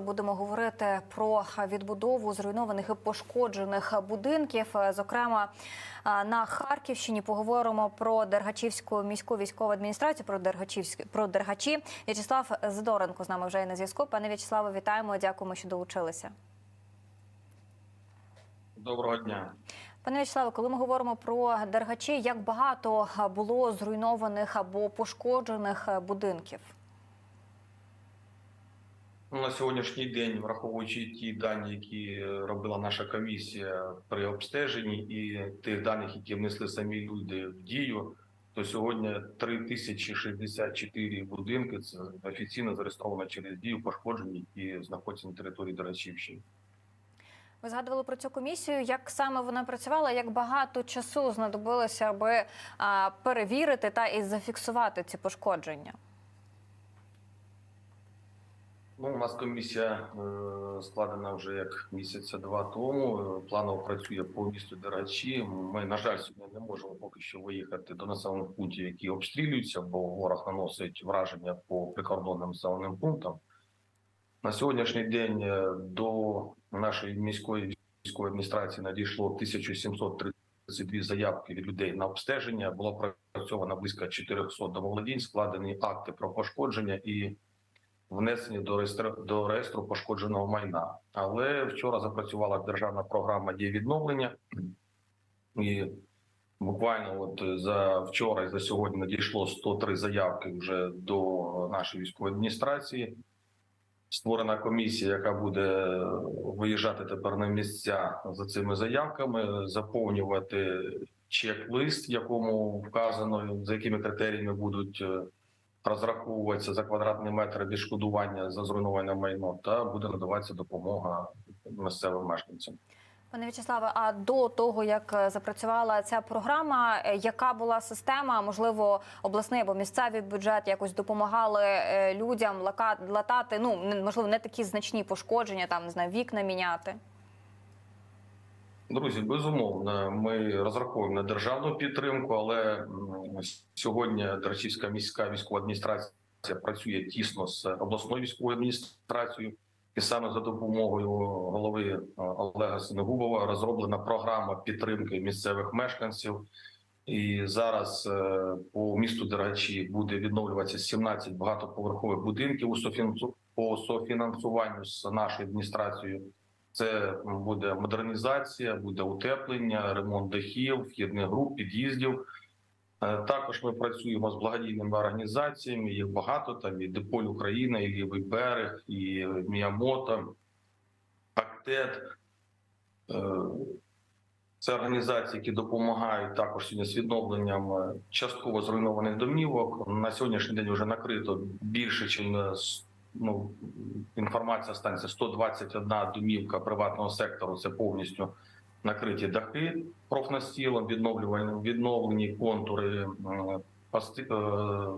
Будемо говорити про відбудову зруйнованих і пошкоджених будинків. Зокрема, на Харківщині поговоримо про Дергачівську міську військову адміністрацію. Про Дергачівськ... про Дергачі. В'ячеслав Задоренко з нами вже є на зв'язку. Пане В'ячеславе, вітаємо. Дякуємо, що долучилися. Доброго дня. Пане В'ячеславе, коли ми говоримо про Дергачі, як багато було зруйнованих або пошкоджених будинків? Ну, На сьогоднішній день, враховуючи ті дані, які робила наша комісія при обстеженні, і тих даних, які внесли самі люди в дію, то сьогодні 3064 будинки це офіційно зареєстровано через дію, пошкоджені і знаходяться на території Дорачівщини. Ви згадували про цю комісію. Як саме вона працювала? Як багато часу знадобилося, аби перевірити та і зафіксувати ці пошкодження? Ну, у нас комісія е, складена вже як місяця два тому. Е, Планово працює по місту Дерачі. Ми, на жаль, сьогодні не можемо поки що виїхати до населених пунктів, які обстрілюються, бо ворог наносить враження по прикордонним населеним пунктам. На сьогоднішній день е, до нашої міської військової адміністрації надійшло 1732 заявки від людей на обстеження. Було працьовано близько 400 домоволодінь, складені акти про пошкодження і внесені до реєстру до реєстру пошкодженого майна. Але вчора запрацювала державна програма дії відновлення, і буквально от за вчора і за сьогодні надійшло 103 заявки вже до нашої військової адміністрації. Створена комісія, яка буде виїжджати тепер на місця за цими заявками, заповнювати чек-лист, якому вказано за якими критеріями будуть розраховуватися за квадратний метр відшкодування за зруйноване майно, та буде надаватися допомога місцевим мешканцям. Пане В'ячеславе, а до того як е, запрацювала ця програма, е, яка була система? Можливо, обласний або місцевий бюджет якось допомагали е, людям латати? Ну можливо, не такі значні пошкодження, там не знаю, вікна міняти. Друзі, безумовно, ми розраховуємо на державну підтримку, але сьогодні Дорочівська міська військова адміністрація працює тісно з обласною військовою адміністрацією, і саме за допомогою голови е, Олега Синегубова розроблена програма підтримки місцевих мешканців. І зараз е, по місту Дергачі буде відновлюватися 17 багатоповерхових будинків у по софінансуванню з нашою адміністрацією. Це буде модернізація, буде утеплення, ремонт дахів, вхідних груп, під'їздів. Е, Також ми працюємо з благодійними організаціями. Їх багато там і Деполь Україна, і Лівий берег, і Міямото, Актет. Е, Це організації, які допомагають також сьогодні з відновленням е, частково зруйнованих домівок. На сьогоднішній день вже накрито більше, ніж ну, інформація станція 121 домівка приватного сектору. Це повністю накриті дахи профнастілом, відновлювальні відновлені контури, е,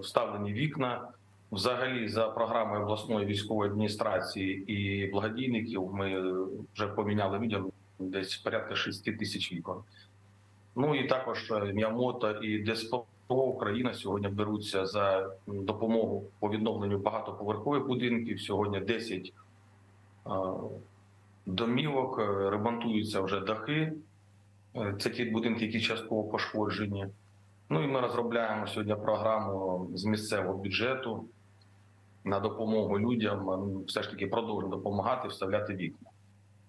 вставлені вікна. Взагалі, за програмою обласної військової адміністрації і благодійників, ми вже поміняли людям десь порядка 6 тисяч вікон. Ну і також е, Міямото і ДСПО Україна сьогодні беруться за допомогу по відновленню багатоповерхових будинків. Сьогодні 10 е, домівок, е, ремонтуються вже дахи. Е, Це ті будинки, які частково пошкоджені. Ну і ми розробляємо сьогодні програму з місцевого бюджету на допомогу людям. Все ж таки продовжуємо допомагати вставляти вікна.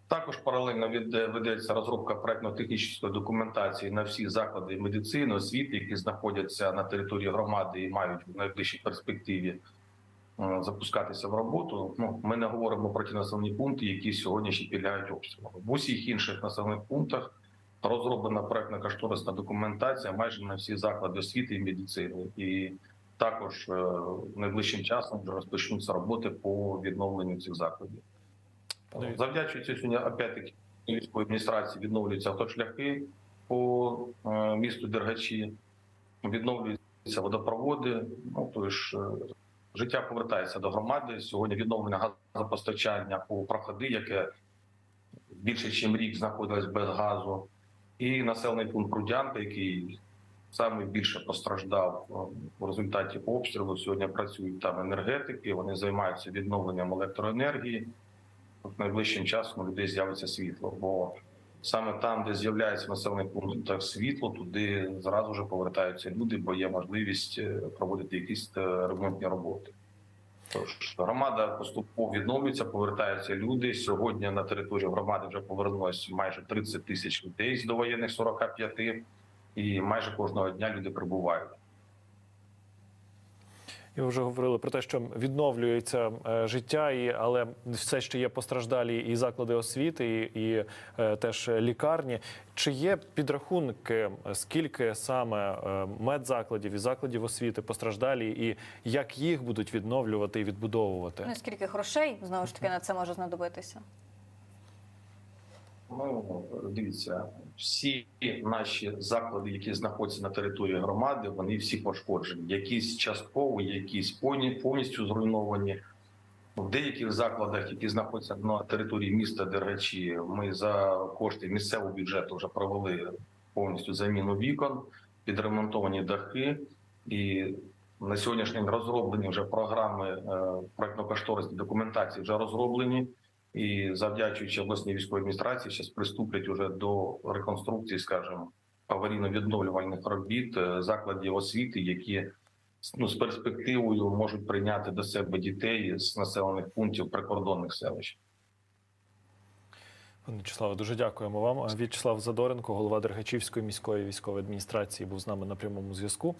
Також паралельно веде- ведеться розробка проектно-технічної документації на всі заклади медицини, освіти, які знаходяться на території громади і мають в найближчій перспективі е, запускатися в роботу. Ну ми не говоримо про ті населені пункти, які сьогодні ще підлягають обстрілам. В усіх інших населених пунктах розроблена проектна кошторисна документація майже на всі заклади освіти і медицини, і також е, найближчим часом вже розпочнуться роботи по відновленню цих закладів. Пане- Завдячуючи сьогодні опять-таки військової адміністрації відновлюються автошляхи по е, місту Дергачі, відновлюються водопроводи. Ну то ж е, життя повертається до громади. Сьогодні відновлення газопостачання у проходи, яке більше ніж рік знаходилось без газу, і населений пункт Прудянка, який саме більше постраждав е, в результаті обстрілу. Сьогодні працюють там енергетики. Вони займаються відновленням електроенергії. Найближчим часом у людей з'явиться світло. Бо саме там, де з'являється в населених пунктах світло, туди зразу ж повертаються люди, бо є можливість е, проводити якісь е, ремонтні роботи. Тож громада поступово відновлюється, повертаються люди. Сьогодні на територію громади вже повернулося майже 30 тисяч людей з довоєнних 45, і майже кожного дня люди прибувають. І вже говорили про те, що відновлюється е, життя, і але все ще є постраждалі і заклади освіти, і, і е, теж лікарні. Чи є підрахунки, скільки саме е, медзакладів і закладів освіти постраждалі, і як їх будуть відновлювати і відбудовувати? Ну, скільки грошей знову ж таки на це може знадобитися? Ну дивіться, всі наші заклади, які знаходяться на території громади, вони всі пошкоджені. Якісь частково, якісь повністю зруйновані. В деяких закладах, які знаходяться на території міста Дергачі, ми за кошти місцевого бюджету вже провели повністю заміну вікон, підремонтовані дахи, і на сьогоднішній день розроблені вже програми е, проектно-кошторисної документації вже розроблені. І завдячуючи обласній військовій адміністрації, зараз приступлять уже до реконструкції, скажімо, аварійно-відновлювальних робіт е, закладів освіти, які ну, з перспективою можуть прийняти до себе дітей з населених пунктів прикордонних селищ. Вячеславе, дуже дякуємо вам. В'ячеслав Задоренко, голова Дергачівської міської військової адміністрації, був з нами на прямому зв'язку.